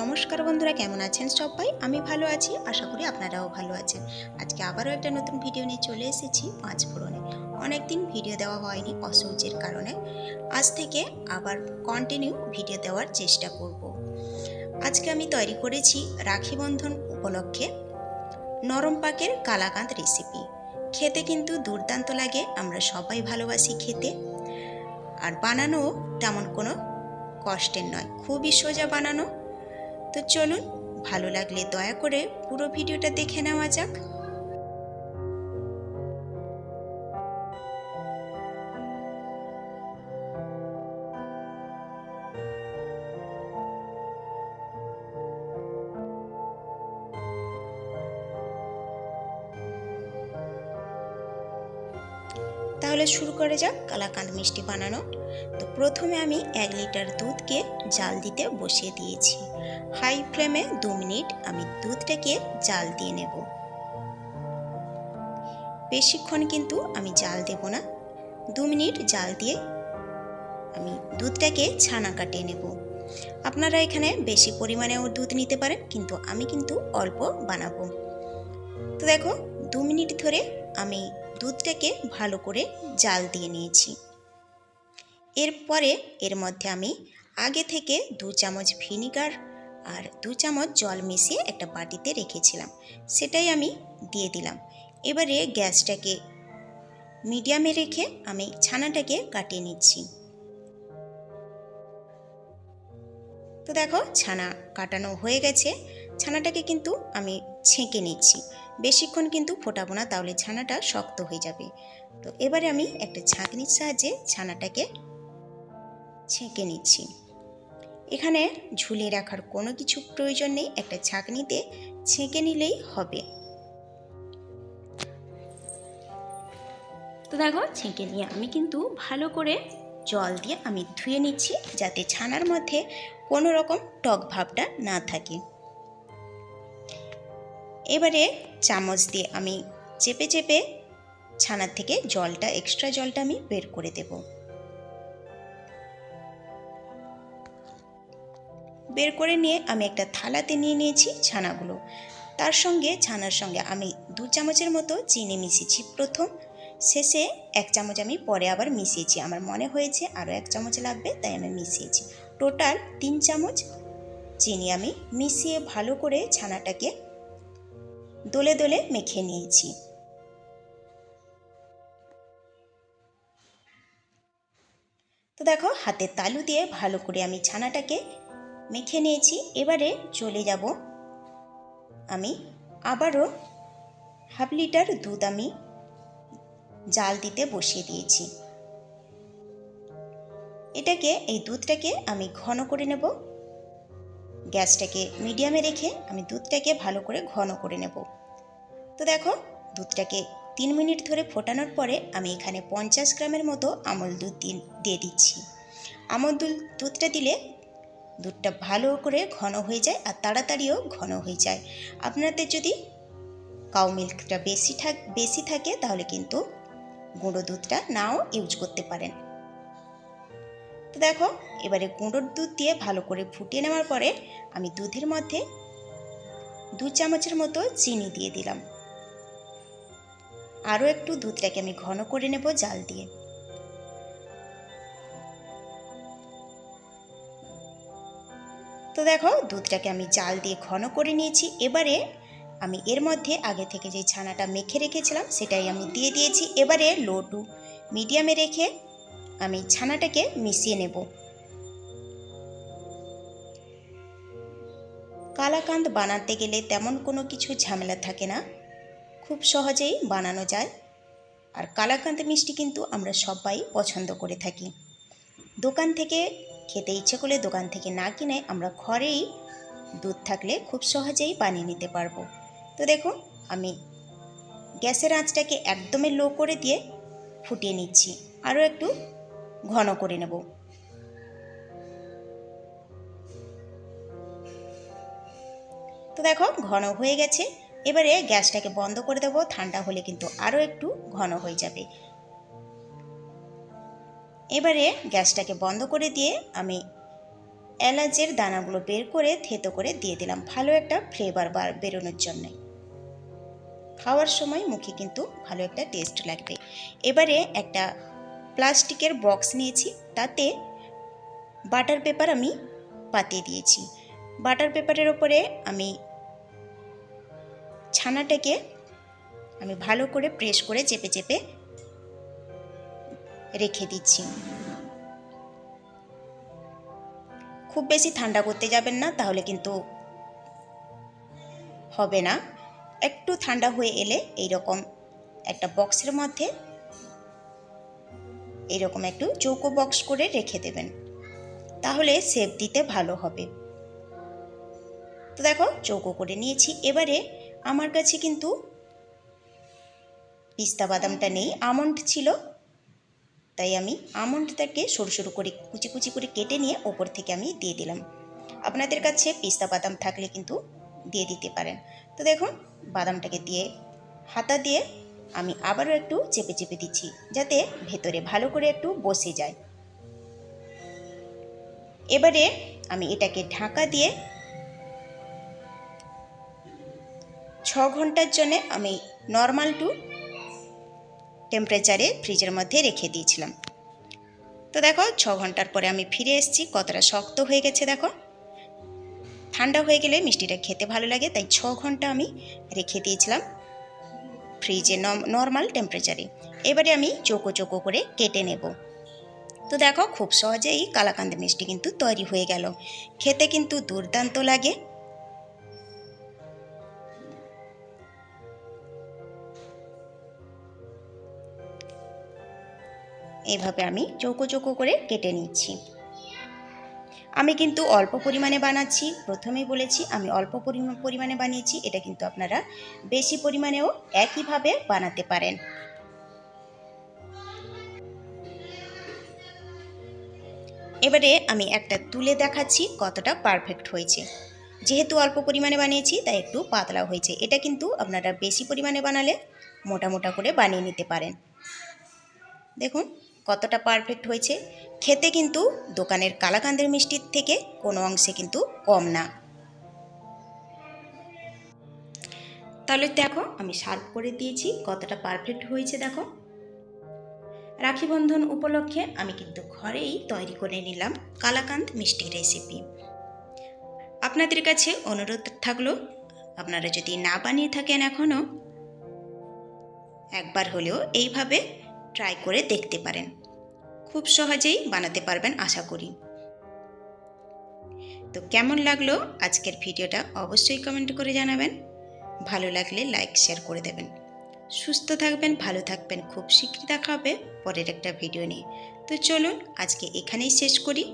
নমস্কার বন্ধুরা, কেমন আছেন সবাই? আমি ভালো আছি, আশা করি আপনারাও ভালো আছেন। আজকে আবারও একটা নতুন ভিডিও নিয়ে চলে এসেছি পাঁচ ফোড়নে। অনেকদিন ভিডিও দেওয়া হয়নি অসহ্যের কারণে। আজ থেকে আবার কন্টিনিউ ভিডিও দেওয়ার চেষ্টা করব। আজকে আমি তৈরি করেছি রাখি বন্ধন উপলক্ষে নরম পাকের কালাকাঁদ রেসিপি খেতে কিন্তু দুর্দান্ত লাগে, আমরা সবাই ভালোবাসি খেতে। আর বানানো তেমন কোনো কষ্টের নয়, খুবই সোজা বানানো। তো চলুন ভালো লাগলে দয়া করে পুরো ভিডিওটা দেখে নেওয়া যাক। তাহলে শুরু করে যাক কালাকাঁদ মিষ্টি বানানো। তো প্রথমে আমি এক লিটার দুধকে জাল দিতে বসিয়ে দিয়েছি। হাই ফ্লেমে দু মিনিট আমি দুধটাকে জাল দিয়ে নেব। বেশিক্ষণ কিন্তু আমি জাল দেব না। দু মিনিট জাল দিয়ে আমি দুধটাকে ছানা কাটিয়ে নেব। আপনারা এখানে বেশি পরিমাণেও দুধ নিতে পারেন, কিন্তু আমি কিন্তু অল্প বানাবো। তো দেখো, দু মিনিট ধরে আমি দুধটাকে ভালো করে জাল দিয়ে নিয়েছি। এরপরে এর মধ্যে আমি আগে থেকে দু চামচ ভিনিগার আর দু চামচ জল মিশিয়ে একটা বাটিতে রেখেছিলাম। সেটাই আমি দিয়ে দিলাম। এবারে গ্যাসটাকে মিডিয়ামে রেখে আমি ছানাটাকে কাটিয়ে নিচ্ছি। তো দেখো, ছানা কাটানো হয়ে গেছে। ছানাটাকে কিন্তু আমি ছেঁকে নিচ্ছি। বেশিক্ষণ কিন্তু ফোটাবো না, তাহলে ছানাটা শক্ত হয়ে যাবে। তো এবারে আমি একটা ছাঁকনির সাহায্যে ছানাটাকে ছেঁকে নিচ্ছি। এখানে ঝুলিয়ে রাখার কোনো কিছু প্রয়োজন নেই, একটা ছাঁকনিতে ছেঁকে নিলেই হবে। তো দেখো, ছেঁকে নিয়ে আমি কিন্তু ভালো করে জল দিয়ে আমি ধুয়ে নিচ্ছি, যাতে ছানার মধ্যে কোনো রকম টক ভাবটা না থাকে। এবারে চামচ দিয়ে আমি চেপে চেপে ছানার থেকে জলটা এক্সট্রা জলটা আমি বের করে দেব। বের করে নিয়ে আমি একটা থালাতে নিয়ে নিয়েছি ছানাগুলো। তার সঙ্গে, ছানার সঙ্গে আমি দু চামচের মতো চিনি মিশিয়েছি প্রথম। শেষে এক চামচ আমি পরে আবার মিশিয়েছি। আমার মনে হয়েছে আরও এক চামচ লাগবে, তাই আমি মিশিয়েছি। টোটাল তিন চামচ চিনি আমি মিশিয়ে ভালো করে ছানাটাকে দোলে দোলে মেখে নিয়েছি। তো দেখো, হাতে তালু দিয়ে ভালো করে আমি ছানাটাকে মেখে নিয়েছি। এবারে চলে যাব আমি আবারও হাফ লিটার দুধ আমি জাল দিতে বসিয়ে দিয়েছি। এটাকে, এই দুধটাকে আমি ঘন করে নেব। গ্যাসটাকে মিডিয়ামে রেখে আমি দুধটাকে ভালো করে ঘন করে নেব। তো দেখো, দুধটাকে তিন মিনিট ধরে ফোটানোর পরে আমি এখানে পঞ্চাশ গ্রামের মতো আমল দুধ দিয়ে দিচ্ছি। আমল দুধ দুধটা দিলে দুধটা ভালো করে ঘন হয়ে যায় আর তাড়াতাড়িও ঘন হয়ে যায়। আপনাদের যদি কাউ মিল্কটা বেশি থাক, বেশি থাকে তাহলে কিন্তু গুঁড়ো দুধটা নাও ইউজ করতে পারেন। তো দেখো, এবারে গুঁড়োর দুধ দিয়ে ভালো করে ফুটিয়ে নেওয়ার পরে আমি দুধের মধ্যে দু চামচের মতো চিনি দিয়ে দিলাম। আরও একটু দুধটাকে আমি ঘন করে নেব জাল দিয়ে। তো দেখো, দুধটাকে আমি জাল দিয়ে ঘন করে নিয়েছি। এবারে আমি এর মধ্যে আগে থেকে যে ছানাটা মেখে রেখেছিলাম, সেটাই আমি দিয়ে দিয়েছি। এবারে লো টু মিডিয়ামে রেখে আমি ছানাটাকে মিশিয়ে নেব। কালাকান্দ বানাতে গেলে তেমন কোনো কিছু ঝামেলা থাকে না। খুব সহজেই বানানো যায়। আর কালাকান্দ মিষ্টি কিন্তু আমরা সবাই পছন্দ করে থাকি। দোকান থেকে, খেতে ইচ্ছে করলে দোকান থেকে না কিনে আমরা ঘরেই দুধ থাকলে খুব সহজেই বানিয়ে নিতে পারব। তো দেখুন, আমি গ্যাসের আঁচটাকে একদমই লো করে দিয়ে ফুটিয়ে নিচ্ছি। আরও একটু ঘন করে নেব। তো দেখো, ঘন হয়ে গেছে। এবারে গ্যাসটাকে বন্ধ করে দেবো। ঠান্ডা হলে কিন্তু আরও একটু ঘন হয়ে যাবে। এবারে গ্যাসটাকে বন্ধ করে দিয়ে আমি এলাচের দানাগুলো বের করে থেতো করে দিয়ে দিলাম ভালো একটা ফ্লেভার বার বেরোনোর জন্য। খাওয়ার সময় মুখে কিন্তু ভালো একটা টেস্ট লাগবে। এবারে একটা প্লাস্টিকের বক্স নিয়েছি, তাতে বাটার পেপার আমি পাতিয়ে দিয়েছি। বাটার পেপারের ওপরে আমি ছানাটাকে আমি ভালো করে প্রেস করে চেপে চেপে রেখে দিচ্ছি। খুব বেশি ঠান্ডা করতে যাবেন না, তাহলে কিন্তু হবে না। একটু ঠান্ডা হয়ে এলে এই রকম একটা বক্সের মধ্যে এরকম একটু চৌকো বক্স করে রেখে দেবেন। তাহলে সেপ দিতে ভালো হবে। তো দেখো, চৌকো করে নিয়েছি। এবারে আমার কাছে কিন্তু পিস্তা বাদামটা নেই, আমন্ড ছিল। তাই আমি আমন্ডটাকে সরু সরু করে, কুচি কুচি করে কেটে নিয়ে ওপর থেকে আমি দিয়ে দিলাম। আপনাদের কাছে পিস্তা বাদাম থাকলে কিন্তু দিয়ে দিতে পারেন। তো দেখুন, বাদামটাকে দিয়ে, হাতা দিয়ে আমি আবারও একটু চেপে চেপে দিচ্ছি, যাতে ভেতরে ভালো করে একটু বসে যায়। এবারে আমি এটাকে ঢাকা দিয়ে ছ ঘণ্টার জন্য আমি নর্মাল টু টেম্পারেচারে ফ্রিজের মধ্যে রেখে দিয়েছিলাম। তো দেখো, ছ ঘণ্টার পরে আমি ফিরে এসেছি, কতটা শক্ত হয়ে গেছে দেখো। ঠান্ডা হয়ে গেলে মিষ্টিটা খেতে ভালো লাগে, তাই ছ ঘণ্টা আমি রেখে দিয়েছিলাম। ফ্রিজে নর্মাল টেম্পারেচারে এবারে আমি চোকো চোকো করে কেটে নেব। তো দেখো, খুব সহজেই কালাকান্দ মিষ্টি কিন্তু তৈরি হয়ে গেল। খেতে কিন্তু দুর্দান্ত লাগে। এইভাবে আমি চৌকো চৌকো করে কেটে নিচ্ছি। আমি কিন্তু অল্প পরিমাণে বানাচ্ছি। প্রথমেই বলেছি আমি অল্প পরিমাণে বানিয়েছি। এটা কিন্তু আপনারা বেশি পরিমাণেও একইভাবে বানাতে পারেন। এবারে আমি একটা তুলে দেখাচ্ছি কতটা পারফেক্ট হয়েছে। যেহেতু অল্প পরিমাণে বানিয়েছি, তাই একটু পাতলা হয়েছে। এটা কিন্তু আপনারা বেশি পরিমাণে বানালে মোটা মোটা করে বানিয়ে নিতে পারেন। দেখুন কতটা পারফেক্ট হয়েছে। খেতে কিন্তু দোকানের কালাকান্দের মিষ্টির থেকে কোনো অংশে কিন্তু কম না। তাহলে দেখো আমি সার্ভ করে দিয়েছি, কতটা পারফেক্ট হয়েছে দেখো। রাখি বন্ধন উপলক্ষে আমি কিন্তু ঘরেই তৈরি করে নিলাম কালাকান্দ মিষ্টি রেসিপি আপনাদের কাছে অনুরোধ থাকল, আপনারা যদি না বানিয়ে থাকেন এখনও একবার হলেও এইভাবে ট্রাই করে দেখতে পারেন। খুব সহজেই বানাতে পারবেন আশা করি। তো কেমন লাগল আজকের ভিডিওটা অবশ্যই কমেন্ট করে জানাবেন। ভালো লাগলে লাইক, শেয়ার করে দেবেন। সুস্থ থাকবেন, ভালো থাকবেন, খুব শীঘ্রই দেখা হবে পরের একটা ভিডিও নিয়ে। তো চলুন আজকে এখানেই শেষ করি।